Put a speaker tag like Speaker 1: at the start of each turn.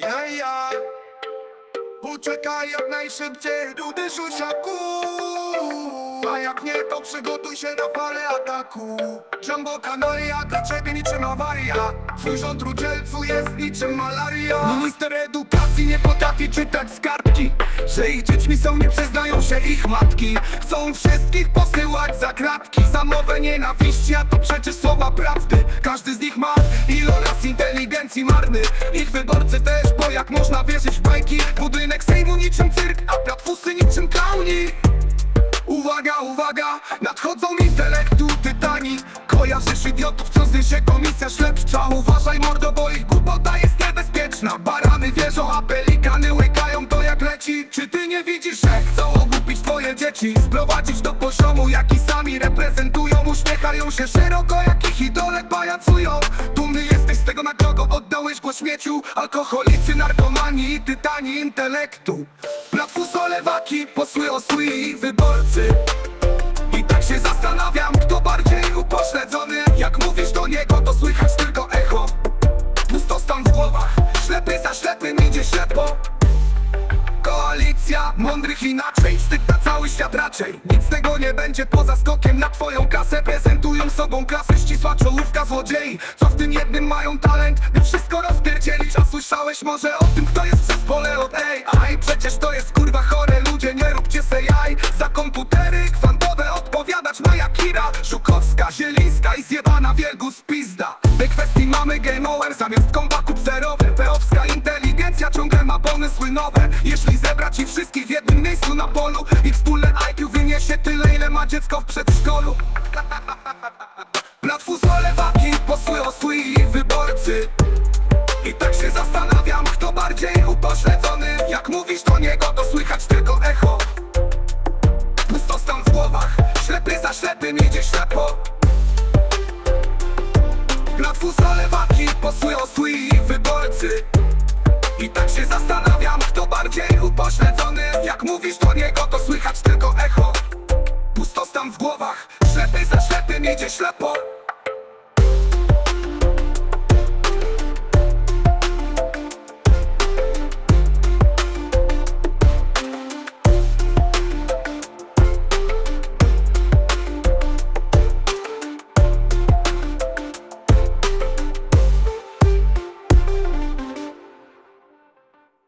Speaker 1: Ja, ja. Uciekaj jak najszybciej do dyszusiaku A jak nie to przygotuj się na falę ataku. Jumbo Kanaria dla ciebie niczym awaria. Twój rząd rudzielcu jest niczym malaria. Minister edukacji nie potrafi czytać skarbki Że ich dziećmi są, nie przyznają się ich matki. Chcą wszystkich posyłać za kratki. Za mowę nienawiści, a to przecież słowa marny. Ich wyborcy też, bo jak można wierzyć w bajki? Budynek Sejmu niczym cyrk, a platfusy niczym klauni. Uwaga, uwaga, nadchodzą intelektu tytani. Kojarzysz idiotów, co zniesie komisja śledcza. Uważaj mordo, bo ich głupota jest niebezpieczna. Barany wierzą, a pelikany łykają to jak leci. Czy ty nie widzisz, że chcą ogłupić twoje dzieci? Sprowadzić do poziomu, jaki sami reprezentują. Uśmiechają się szeroko, jak ich idole pajacują. Dumny jesteś z tego, na kogo oddałeś głos śmieciu? Alkoholicy, narkomani i tytani intelektu. Platfuso lewaki, posły osły i wyborcy mądrych inaczej Wstyd na cały świat raczej. Nic z tego nie będzie poza skokiem na twoją kasę Prezentują sobą klasę ścisła czołówka złodziei Co w tym jednym mają talent, by wszystko rozpierdzielić. A słyszałeś może o tym, kto jest w zespole od AI Przecież to jest kurwa chore, ludzie nie róbcie se jaj. Za komputery kwantowe odpowiadać Maja Kira Żukowska, Zielińska i zjebana Wielgus pizda. Tej kwestii mamy game over zamiast kombaków zerowy Peowska inteligencja ciągle ma pomysły nowe. Jeśli zebrać ich wszystkich w jednym miejscu na polu. Ich wspólne IQ wyniesie tyle ile ma dziecko w przedszkolu. Platfuso lewaki, posły osły i wyborcy. I tak się zastanawiam, kto bardziej upośledzony. Jak mówisz do niego, to słychać tylko echo. Pustostan w głowach, ślepy za ślepym idzie ślepo. Platfuso lewaki, posły osły i wyborcy. I tak się zastanawiam, kto bardziej Jak mówisz to